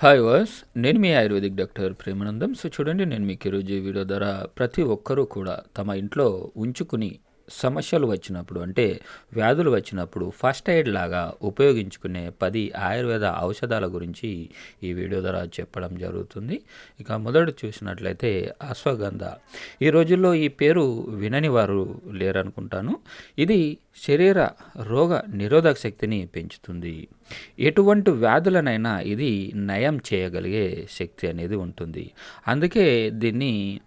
Hi వాస్ నేను మీ ఆయుర్వేదిక్ డాక్టర్ ప్రేమానందం. సో చూడండి నేను మీకు ఈరోజు ఈ వీడియో ద్వారా ప్రతి ఒక్కరూ కూడా తమ ఇంట్లో ఉంచుకుని సమస్యలు వచ్చినప్పుడు అంటే వ్యాధులు వచ్చినప్పుడు ఫస్ట్ ఎయిడ్ లాగా ఉపయోగించుకునే పది ఆయుర్వేద ఔషధాల గురించి ఈ వీడియో ద్వారా చెప్పడం జరుగుతుంది. ఇక మొదటి చూసినట్లయితే అశ్వగంధ. ఈ రోజుల్లో ఈ పేరు వినని వారు లేరనుకుంటాను. ఇది శరీర రోగ నిరోధక శక్తిని పెంచుతుంది. ఎటువంటి వ్యాధులనైనా ఇది నయం చేయగలిగే శక్తి అనేది ఉంటుంది. అందుకే దీన్ని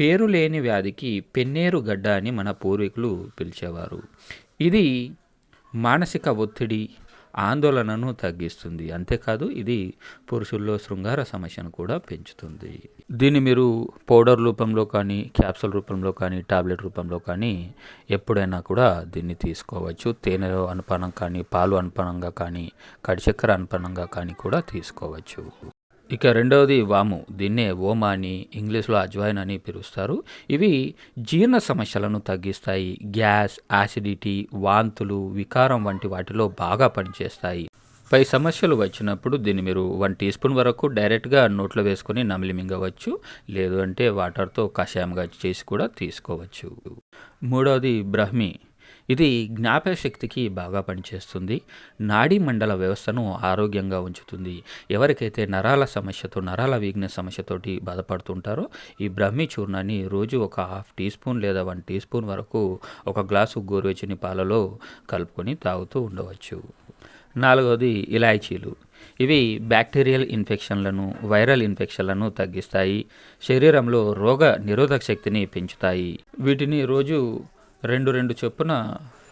పేరు లేని వ్యాధికి పెన్నేరు గడ్డ అని మన పూర్వీకులు పిలిచేవారు. ఇది మానసిక ఒత్తిడి ఆందోళనను తగ్గిస్తుంది. అంతేకాదు ఇది పురుషుల్లో శృంగార సమస్యను కూడా పెంచుతుంది. దీన్ని మీరు పౌడర్ రూపంలో కానీ క్యాప్సూల్ రూపంలో కానీ టాబ్లెట్ రూపంలో కానీ ఎప్పుడైనా కూడా దీన్ని తీసుకోవచ్చు. తేనెలో అనుపానం కానీ పాలు అనుపానంగా కానీ కడిచక్కెర అనుపానంగా కానీ కూడా తీసుకోవచ్చు. ఇక రెండవది వాము. దీన్నే ఓమా అని ఇంగ్లీష్లో అజ్వాయిన్ అని పిలుస్తారు. ఇవి జీర్ణ సమస్యలను తగ్గిస్తాయి. గ్యాస్ యాసిడిటీ వాంతులు వికారం వంటి వాటిలో బాగా పనిచేస్తాయి. పై సమస్యలు వచ్చినప్పుడు దీన్ని మీరు వన్ టీ స్పూన్ వరకు డైరెక్ట్గా నోట్లో వేసుకొని నమిలి మింగవచ్చు. లేదు అంటే వాటర్తో కషాయంగా చేసి కూడా తీసుకోవచ్చు. మూడవది బ్రహ్మి. ఇది జ్ఞాపక శక్తికి బాగా పనిచేస్తుంది. నాడీ మండల వ్యవస్థను ఆరోగ్యంగా ఉంచుతుంది. ఎవరికైతే నరాల సమస్యతో నరాల వీక్నెస్ సమస్యతోటి బాధపడుతుంటారో ఈ బ్రహ్మి చూర్ణాన్ని రోజు ఒక హాఫ్ టీ స్పూన్ లేదా వన్ టీ స్పూన్ వరకు ఒక గ్లాసు గోరువెచ్చని పాలలో కలుపుకొని తాగుతూ ఉండవచ్చు. నాలుగవది ఇలాచీలు ఇవి బ్యాక్టీరియల్ ఇన్ఫెక్షన్లను వైరల్ ఇన్ఫెక్షన్లను తగ్గిస్తాయి. శరీరంలో రోగ నిరోధక శక్తిని పెంచుతాయి. వీటిని రోజు రెండు రెండు చొప్పున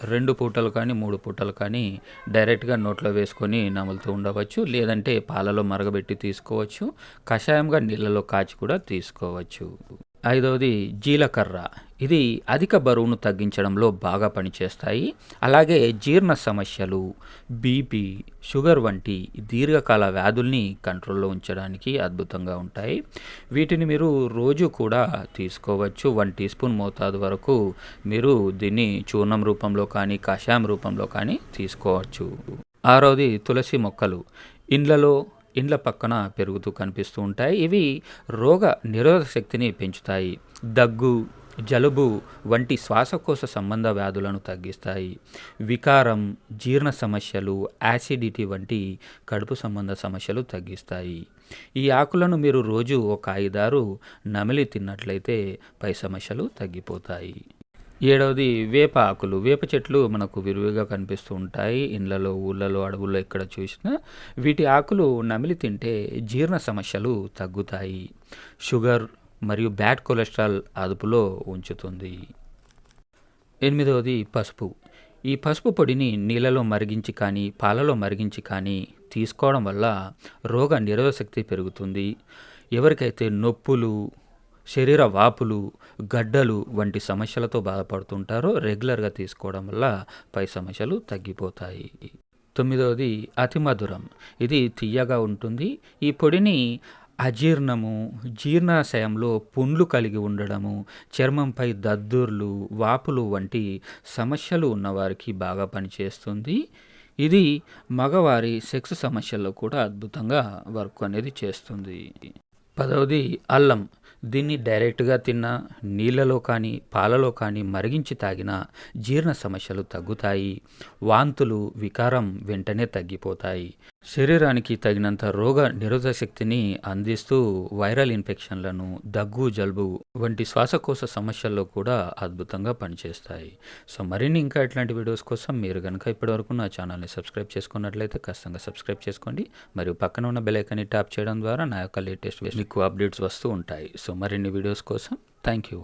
రెండు పూటలు కానీ మూడు పూటలు కానీ డైరెక్ట్గా నోట్లో వేసుకొని నములుతూ ఉండవచ్చు. లేదంటే పాలలో మరగబెట్టి తీసుకోవచ్చు. కషాయంగా నీళ్ళలో కాచి కూడా తీసుకోవచ్చు. ఐదవది జీలకర్ర. ఇది అధిక బరువును తగ్గించడంలో బాగా పనిచేస్తాయి. అలాగే జీర్ణ సమస్యలు బీపీ షుగర్ వంటి దీర్ఘకాల వ్యాధుల్ని కంట్రోల్లో ఉంచడానికి అద్భుతంగా ఉంటాయి. వీటిని మీరు రోజు కూడా తీసుకోవచ్చు. వన్ టీ స్పూన్ మోతాదు వరకు మీరు దీన్ని చూర్ణం రూపంలో కానీ కషాయం రూపంలో కానీ తీసుకోవచ్చు. ఆరవది తులసి మొక్కలు. ఇండ్లలో ఇండ్ల పక్కన పెరుగుతూ కనిపిస్తూ ఉంటాయి. ఇవి రోగ నిరోధక శక్తిని పెంచుతాయి. దగ్గు జలుబు వంటి శ్వాసకోశ సంబంధ వ్యాధులను తగ్గిస్తాయి. వికారం జీర్ణ సమస్యలు యాసిడిటీ వంటి కడుపు సంబంధ సమస్యలు తగ్గిస్తాయి. ఈ ఆకులను మీరు రోజు ఒక ఐదారు నమిలి తిన్నట్లయితే పై సమస్యలు తగ్గిపోతాయి. ఏడవది వేప ఆకులు. వేప చెట్లు మనకు విరివిగా కనిపిస్తూ ఉంటాయి. ఇండ్లలో ఊళ్ళలో అడవుల్లో ఎక్కడ చూసినా వీటి ఆకులు నమిలి తింటే జీర్ణ సమస్యలు తగ్గుతాయి. షుగర్ మరియు బ్యాడ్ కొలెస్ట్రాల్ అదుపులో ఉంచుతుంది. ఎనిమిదవది పసుపు. ఈ పసుపు పొడిని నీళ్ళలో మరిగించి కానీ పాలలో మరిగించి కానీ తీసుకోవడం వల్ల రోగ నిరోధశక్తి పెరుగుతుంది. ఎవరికైతే నొప్పులు శరీర వాపులు గడ్డలు వంటి సమస్యలతో బాధపడుతుంటారో రెగ్యులర్గా తీసుకోవడం వల్ల పై సమస్యలు తగ్గిపోతాయి. తొమ్మిదవది అతి మధురం. ఇది తీయగా ఉంటుంది. ఈ పొడిని అజీర్ణము జీర్ణాశయంలో పుండ్లు కలిగి ఉండడము చర్మంపై దద్దుర్లు వాపులు వంటి సమస్యలు ఉన్నవారికి బాగా పనిచేస్తుంది. ఇది మగవారి సెక్స్ సమస్యల్లో కూడా అద్భుతంగా వర్క్ అనేది చేస్తుంది. పదవది అల్లం. దీన్ని డైరెక్ట్గా తిన్నా నీళ్ళలో కానీ పాలలో కానీ మరిగించి తాగినా జీర్ణ సమస్యలు తగ్గుతాయి. వాంతులు వికారం వెంటనే తగ్గిపోతాయి. శరీరానికి తగినంత రోగ నిరోధక శక్తిని అందిస్తూ వైరల్ ఇన్ఫెక్షన్లను దగ్గు జలుబు వంటి శ్వాసకోశ సమస్యల్లో కూడా అద్భుతంగా పనిచేస్తాయి. సో మరిన్ని ఇంకా ఇట్లాంటి వీడియోస్ కోసం మీరు కనుక ఇప్పటివరకు నా ఛానల్ని సబ్స్క్రైబ్ చేసుకున్నట్లయితే ఖచ్చితంగా సబ్స్క్రైబ్ చేసుకోండి. మరియు పక్కన ఉన్న బెలైకన్ని ట్యాప్ చేయడం ద్వారా నా యొక్క లేటెస్ట్ మీకు అప్డేట్స్ వస్తూ ఉంటాయి. సో మరిన్ని వీడియోస్ కోసం థ్యాంక్ యూ